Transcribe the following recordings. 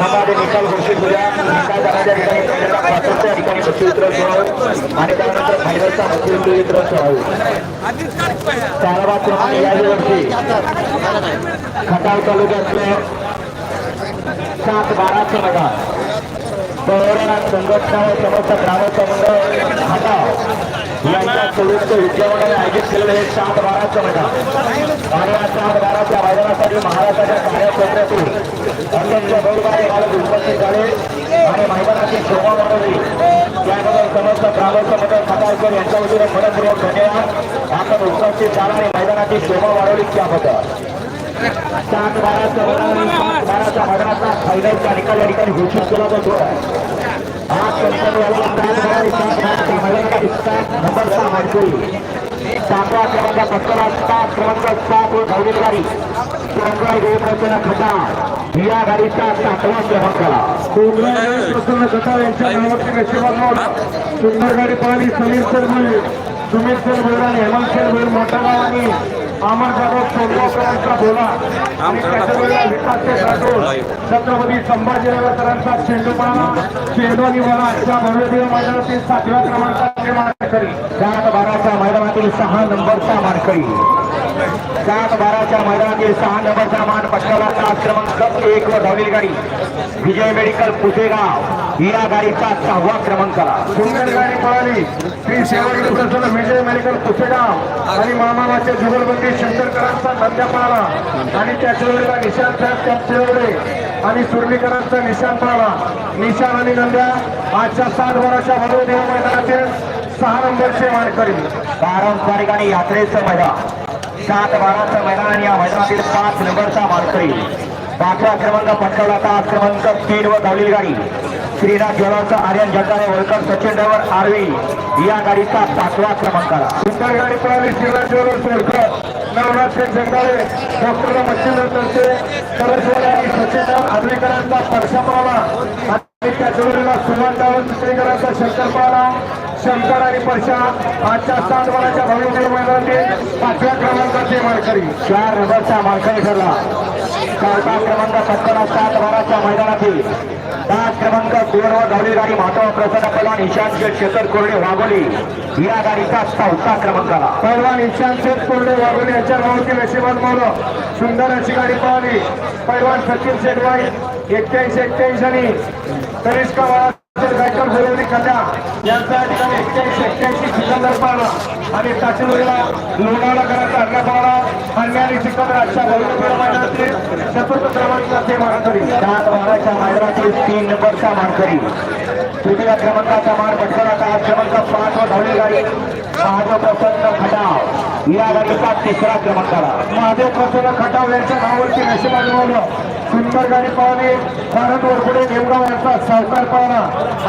त्यामध्ये निकाल घोषित होऊया निकाल जाण्याच्या ठिकाणी पहिल्यांदा आणि त्यानंतर फायनलचा क्रमांक वर्षी खटाव तालुक्यातलं सात बाराचं मैदान. संवर्धन संघटना व समस्त ग्रामस्थ मंडळ खटाव. यांच्या संयुक्त विद्यामंडळाने आयोजित केलेलं हे सात बाराचं मैदान. आणि या सात बाराच्या मैदानासाठी महाराष्ट्राच्या कार्यक्षेत्रातून अत्यंत गौरवाने मालक उपस्थित झाले आणि मैदानाची शोभा वाढवली त्याबद्दल समस्त ग्रामस्थ मंडळ खटावकर यांच्या वतीने मनपूर्वक धन्यवाद आपण उपस्थित झाला आणि मैदानाची शोभा वाढवली त्याबद्दल सात बाराचा मैदान सात बाराच्या मैदानाचा फायनलचा निकाल या ठिकाणी घोषित केला जातो आज कंपनीवाला सात बारा आणि सात बाराच्या मैदानाचा सात नंबरचा मानकरी सातवा क्रमांक पत्करा सात क्रमांक सात व धावलीत गाडी कोंगराळ देवप्रसन्न खटा या गाडीचा सातवा क्रमांकाला प्रसन्न कथा यांच्या नावाची नशिबात सुंदर गाडी पळाली समीर सर सुमित सर बैल आणि हेमंत सर बैल मोठा आणि अमर जाधव सोनगावकरांचा बोला आणि त्याच्या विकास राठोड छत्रपती संभाजीनगरकरांचा चेंडू पळाला चेंडू आणि बोला आजच्या भव्यदेव मैदानातील सातव्या क्रमांकाचे मानकरी. सात बाराच्या मैदानातील सहा नंबरचा मानकरी. सात बाराच्या मैदानातील सहा नंबरचा मान पटकावला तास क्रमांक एक व धावलेली गाडी. विजय मेडिकल पुसेगाव. या गाडीचा सहावा क्रमांकाला सुंदर गाडी पळाली. श्री सेवागिरी प्रसन्न विजय मेडिकल पुसेगाव. आणि मामाचे जुगलबंदी शंकरकरांचा नंद्या पळाला. आणि त्याच्या वेळेला निशांत साहेब कॅप्टेवडे आणि सुर्लीकरांचा निशाण पळाला. निशाण आणि नंद्या आजच्या सात वराच्या भरवदेव मैदानातील सहा नंबरचे मानकरी. पारंपरिक आणि यात्रेचं मैदान. सात बाराचं मैदान आणि या मैदानातील पाच नंबरचा मानकरी पाचवा क्रमांक पटकावला तास क्रमांक तीन व धावलेली गाडी. श्रीनाथ ज्वेलरचा आर्यन जगदाळे वळकर सचिन डवर आरवी या गाडीचा पाचवा क्रमांकाला. सुंदर गाडी पळाली श्रीनाथ ज्वेलर्स सोडकर नवनाथ सिंग जगदाळे डॉक्टर मच्छिंद्र तर्फे सरस्वती आणि सचिन आर्वीकरांचा स्पर्शा पळाला. आणि त्याच्या वेळेला सुमन शंकर शंकर आणि परशा आजच्या सात वराच्या भविष्य मैदानातील पाचव्या क्रमांकाचे मानकरी. चार नंबरचा मानकरी ठरला. चौथा क्रमांक पटकावला सात वराच्या मैदानातील. पाच क्रमांक दोन धावली गाडी माधव प्रसन्न पहलवान ईशान शेठ शेतर कोरडे वाघोली. या गाडीचा चौथा क्रमांकाला पैलवान ईशान शेठ कोरडे वाघोली यांच्या नावाची नशिबात मोर. सुंदर अशी गाडी पळाली पैलवान सचिन शेटवाई एक्क्याऐंशी एक्क्याऐंशी आणि तनिष्का बाळासाहेब गायकर बोलवली कल्याण यांचा या ठिकाणी एक्क्याऐंशी एक्क्याऐंशी सिकंदर पाळला आणि ताचेवाडीला लोणावळा करायचा हल्ला पाळला अन्य आणि सिकंदर अशा भव्य मैदानातील चतुर्थ क्रमांकाचे मानकरी सात बाराच्या मैदानातील तीन नंबरचा मानकरी तृतीय क्रमांकाचा मान पटकावला क्रमांक पाच व धावली गाडी महादेव प्रसन्न खटाव. या गाडीचा तिसरा क्रमांकाला महादेव प्रसन्न खटाव यांच्या नावावरती नशिबा मिळवलं सुंदर गाडी पळाली भारत वरपुडे नेमगाव यांचा सहकार पाहणा.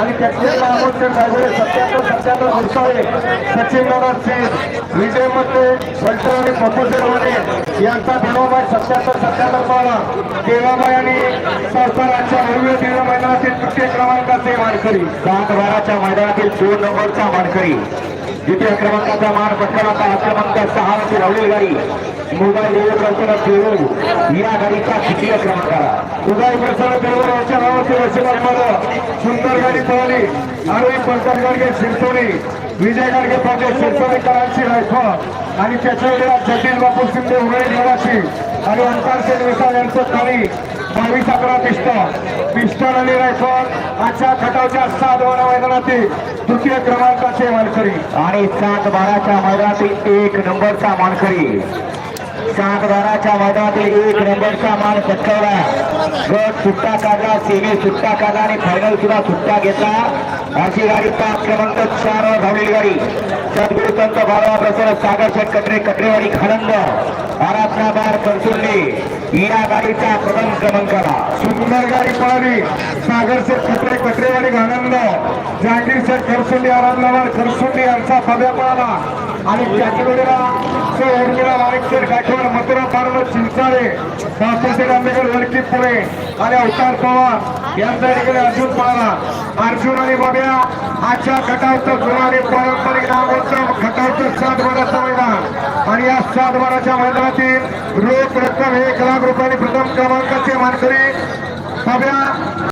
आणि ड्रायव्हर सत्याहत्तर सत्याहत्तर घुसाळे सचिन नाना सिंग विजयमध्ये फलटण आणि पप्पूशेरवाने यांचा धनोबाई सत्याहत्तर सत्याहत्तर पाहणा. देवाबाई आणि सरकारांच्या भव्य दिव्य मैदानातील तृतीय क्रमांकाचे मानकरी. सात बाराच्या मैदानातील दोन नंबरचा मानकरी. द्वितीय क्रमांकाचा मान पटकावला आज क्रमांक सहा वरती धावलेली गाडी. मोबाईल देव प्रसन्न देऊ. या गाडीचा द्वितीय क्रमांकाला उदय प्रसन्न देवर यांच्या नावाचे रशिबाद सुंदर गाडी पळाली. आरोही पंकज गाडगे शिरसोनी. विजय गाडगे पाटील शिरसोनीकरांची रायफल आणि त्याच्या वेळेला जटील बापू शिंदे उरळी निवासी आणि ओंकार सेन विसाल यांचं थाळी बावीस अकरा पिस्टल पिस्टल आणि रायफल आजच्या खटावच्या सात बारा मैदानातील तृतीय क्रमांकाचे मानकरी. आणि सात बाराच्या मैदानातील एक नंबरचा मानकरी. सात बाराच्या मैदानातील एक नंबरचा मान पटकावला. गट सुट्टा काढला सेमी सुट्टा काढला आणि फायनल सुद्धा सुट्टा घेतला. अशी गाडी पाच क्रमांक चार वर धावलेली गाडी. सद्गुरु संत बाबा प्रसन्न सागर शेठ कटरे कटरेवाडी खानंद आराधना बार कणसुर्ली या गाडीचा प्रथम क्रमांकाला सुंदर गाडी पळाली. सागर शेठ कटरे कटरेवाडी घाणंद जहांगीर शेठ खरसुंडी आराधनावर खरसुंडी यांचा पद्या पळाला. आणि त्याच्या वेळेला उर्मिला वारिक शेठ गायकवाड मथुरा पार्वत चिंचाळे बापूशेठ आंबेडकर वडकी पुणे आणि अवतार पवार यांचा ठिकाणी अर्जुन पळाला. अर्जुन आणि बब्या आजच्या खटावचं जुनं आणि पारंपरिक नावाचं खटावचं सात बाराचं आणि या सातबाराच्या मैदानातील रोख रक्कम एक लाख रुपयांनी प्रथम क्रमांकाचे मानकरी. पब्या